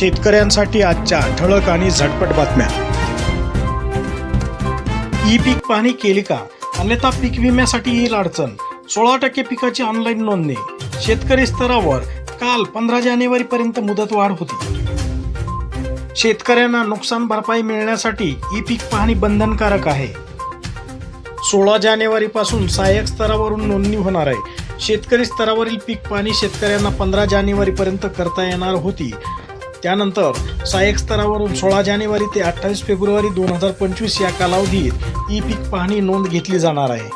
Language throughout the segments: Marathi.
शेतकऱ्यांसाठी आजच्या ठळक आणि झटपट बातम्या. ई पीक पाहणी केली का? अन्यथा पीक विम्यासाठी येईल अडचण. सोळा टक्के पिकाची ऑनलाईन नोंदणी. शेतकरी स्तरावर काल पंधरा जानेवारी पर्यंत मुदत वाढ होती. शेतकऱ्यांना नुकसान भरपाई मिळण्यासाठी ई पीक पाहणी बंधनकारक आहे. सोळा जानेवारी पासून सहाय्यक स्तरावरून नोंदणी होणार आहे. शेतकरी स्तरावरील पीक पाहणी शेतकऱ्यांना पंधरा जानेवारी पर्यंत करता येणार होती. त्यानंतर सहाय्यक स्तरावरून सोळा जानेवारी ते अठ्ठावीस फेब्रुवारी दोन हजार पंचवीस या कालावधीत ई पीक पाहणी नोंद घेतली जाणार आहे.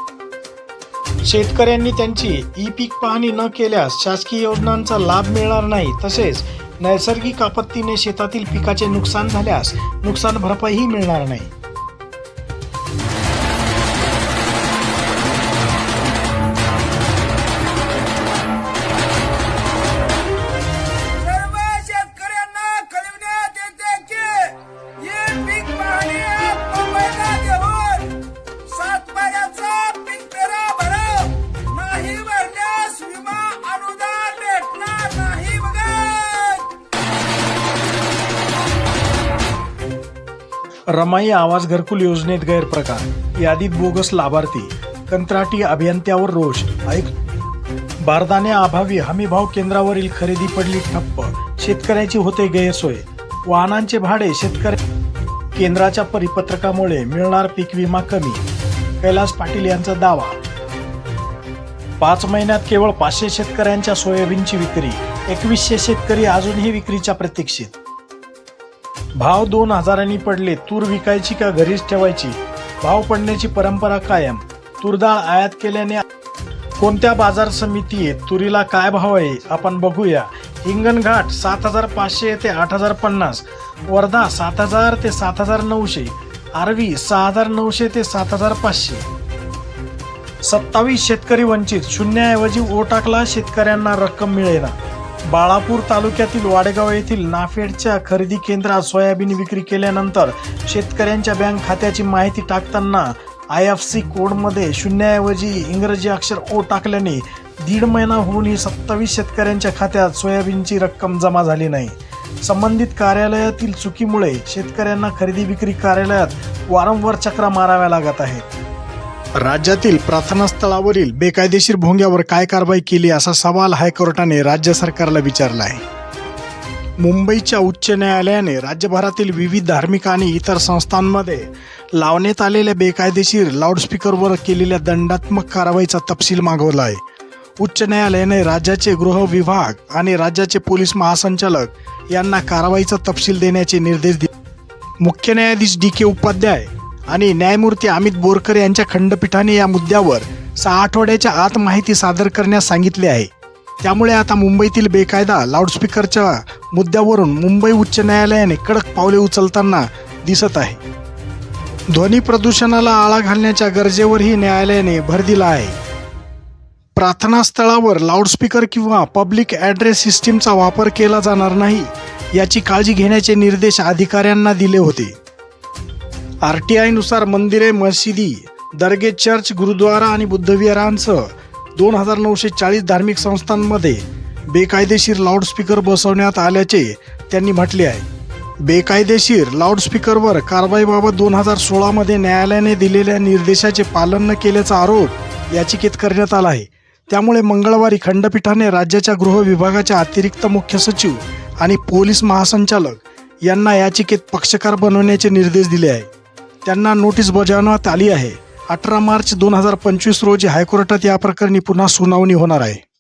शेतकऱ्यांनी त्यांची ई पीक पाहणी न केल्यास शासकीय योजनांचा लाभ मिळणार नाही तसेच नैसर्गिक आपत्तीने शेतातील पिकाचे नुकसान झाल्यास नुकसान भरपाईही मिळणार नाही. रमाई आवाज घरकुल योजनेत गैरप्रकार. यादीत बोगस लाभार्थी. कंत्राटी अभियंत्यावर रोष. ऐक. बारदाण्या अभावी हमीभाव केंद्रावरील खरेदी पडली ठप्प. शेतकऱ्याची होते गैरसोय. वाहनांचे भाडे शेतकरी केंद्राच्या परिपत्रकामुळे मिळणार पीक विमा कमी. कैलास पाटील यांचा दावा. पाच महिन्यात केवळ पाचशे शेतकऱ्यांच्या सोयाबीनची विक्री. एकवीसशे शेतकरी अजूनही विक्रीच्या प्रतीक्षेत. भाव दोन हजारांनी पडले तूर विकायची का घरीच ठेवायची? भाव पडण्याची परंपरा कायम. तूरडाळ आयात केल्याने कोणत्या बाजार समितीत तुरीला काय भाव आहे? आपण बघूया. हिंगणघाट सात हजार पाचशे ते आठ हजार पन्नास. वर्धा सात हजार ते सात हजार नऊशे. आरवी सहा हजार नऊशे ते सात हजार पाचशे. सत्तावीस शेतकरी वंचित. शून्याऐवजी ओ टाकला शेतकऱ्यांना रक्कम मिळेना. बाळापूर तालुक्यातील वाडेगाव येथील नाफेडच्या खरेदी केंद्रात सोयाबीन विक्री केल्यानंतर शेतकऱ्यांच्या बँक खात्याची माहिती टाकताना आय एफ सी कोडमध्ये शून्याऐवजी इंग्रजी अक्षर ओ टाकल्याने दीड महिना होऊनही सत्तावीस शेतकऱ्यांच्या खात्यात सोयाबीनची रक्कम जमा झाली नाही. संबंधित कार्यालयातील चुकीमुळे शेतकऱ्यांना खरेदी विक्री कार्यालयात वारंवार चक्रा माराव्या लागत आहेत. राज्यातील प्रार्थनास्थळावरील बेकायदेशीर भोंग्यावर काय कारवाई केली असा सवाल हायकोर्टाने राज्य सरकारला विचारला आहे. मुंबईच्या उच्च न्यायालयाने राज्यभरातील विविध धार्मिक आणि इतर संस्थांमध्ये लावण्यात आलेल्या बेकायदेशीर लाऊडस्पीकरवर केलेल्या दंडात्मक कारवाईचा तपशील मागवला आहे. उच्च न्यायालयाने राज्याचे गृह विभाग आणि राज्याचे पोलीस महासंचालक यांना कारवाईचा तपशील देण्याचे निर्देश दिले. मुख्य न्यायाधीश डी के उपाध्याय आणि न्यायमूर्ती अमित बोरकर यांच्या खंडपीठाने या मुद्द्यावर सहा आठवड्याच्या आत माहिती सादर करण्यास सांगितले आहे. त्यामुळे आता मुंबईतील बेकायदा लाऊडस्पीकरच्या मुद्द्यावरून मुंबई उच्च न्यायालयाने कडक पावले उचलताना दिसत आहे. ध्वनी प्रदूषणाला आळा घालण्याच्या गरजेवरही न्यायालयाने भर दिला आहे. प्रार्थनास्थळावर लाऊडस्पीकर किंवा पब्लिक ॲड्रेस सिस्टीमचा वापर केला जाणार नाही याची काळजी घेण्याचे निर्देश अधिकाऱ्यांना दिले होते. आर टी आयनुसार मंदिरे मशिदी दर्गे चर्च गुरुद्वारा आणि बुद्धविहारांसह दोन हजार नऊशे चाळीस धार्मिक संस्थांमध्ये बेकायदेशीर लाऊडस्पीकर बसवण्यात आल्याचे त्यांनी म्हटले आहे. बेकायदेशीर लाऊडस्पीकरवर कारवाईबाबत दोन हजार सोळामध्ये न्यायालयाने दिलेल्या निर्देशाचे पालन न केल्याचा आरोप याचिकेत करण्यात आला आहे. त्यामुळे मंगळवारी खंडपीठाने राज्याच्या गृह विभागाच्या अतिरिक्त मुख्य सचिव आणि पोलीस महासंचालक यांना याचिकेत पक्षकार बनवण्याचे निर्देश दिले आहे. त्यांना नोटीस बजावण्यात आली आहे. अठरा मार्च दोन हजार पंचवीस रोजी हायकोर्टात या प्रकरणी पुन्हा सुनावणी होणार आहे.